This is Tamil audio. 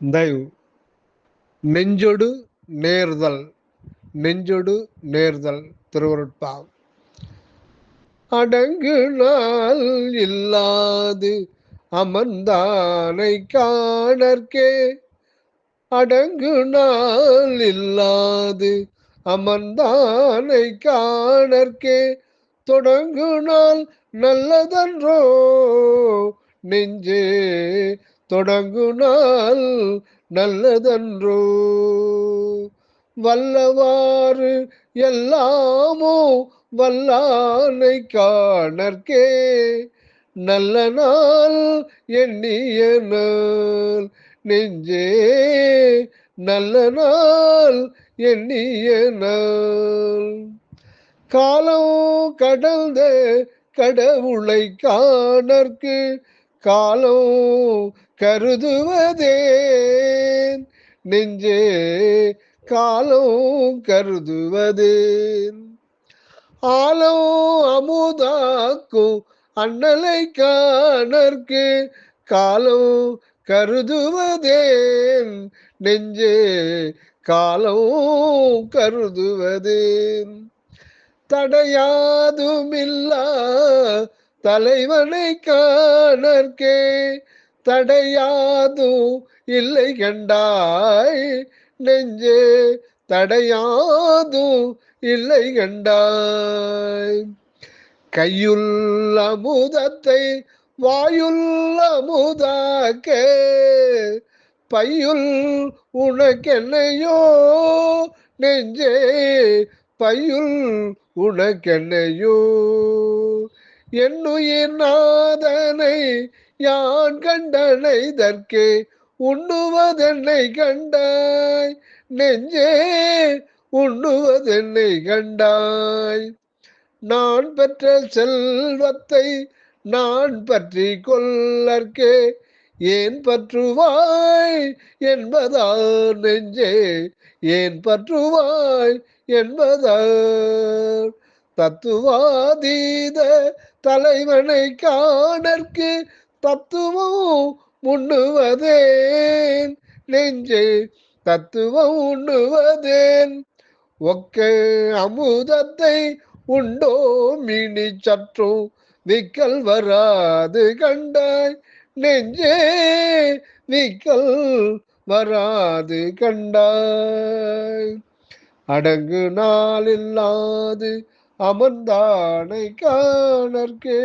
தயவு நெஞ்சொடு நேர்தல் நெஞ்சொடு நேர்தல் திருவருட்பா அடங்கு நாள் இல்லாது அமர்ந்தானை காணற்கே அடங்கு நாள் இல்லாது அமர்ந்தானை காணற்கே தொடங்கு நாள் நல்லதன்றோ நெஞ்சே தொடங்குனால் நல்லதன்றோ. வல்லவாறு எல்லாமோ வல்லானை காணற்கே. நல்ல நாள் எண்ணிய நாள் நெஞ்சே. நல்ல நாள் எண்ணிய நாள். காலம் கடந்த கடவுளை காணற்கு. காலம் கருதுவதே நெஞ்சே காலம் கருதுவதேன். ஆலம் அமுதாக்கும் அண்ணலை காணற்கு காலம் கருதுவதேன். நெஞ்சே காலம் கருதுவதேன். தடையாதுமில்லா தலைவனை காணற்கே தடையாது இல்லை கண்டாய். நெஞ்சே தடையாது இல்லை கண்டாய். கையுள்ள அமுதத்தை வாயுள்ள அமுதாக்க. பையுள் உனக்கென்னையோ நெஞ்சே பையுள் உனக்கென்னையோ. என்னுயிர் நாதனை யான் கண்டனை தற்கே உண்ணுவதென்னை கண்டாய். நெஞ்சே உண்ணுவதென்னை கண்டாய். நான் பெற்ற செல்வத்தை நான் பற்றி கொள்ளற்கே. ஏன் பற்றுவாய் என்பதால் நெஞ்சே ஏன் பற்றுவாய் என்பதால். தத்துவாதீத தலைவனை காணற்கு தத்துவம் உண்ணுவதேன். நெஞ்சே தத்துவம் உண்ணுவதேன். ஒக்க அமுதத்தை உண்டோ மினி சற்றும் நிக்கல் வராது கண்டாய். நெஞ்சே நிக்கல் வராது கண்டாய். அடங்கு நாளில்லாது அமர்ந்தானை காணற்கே.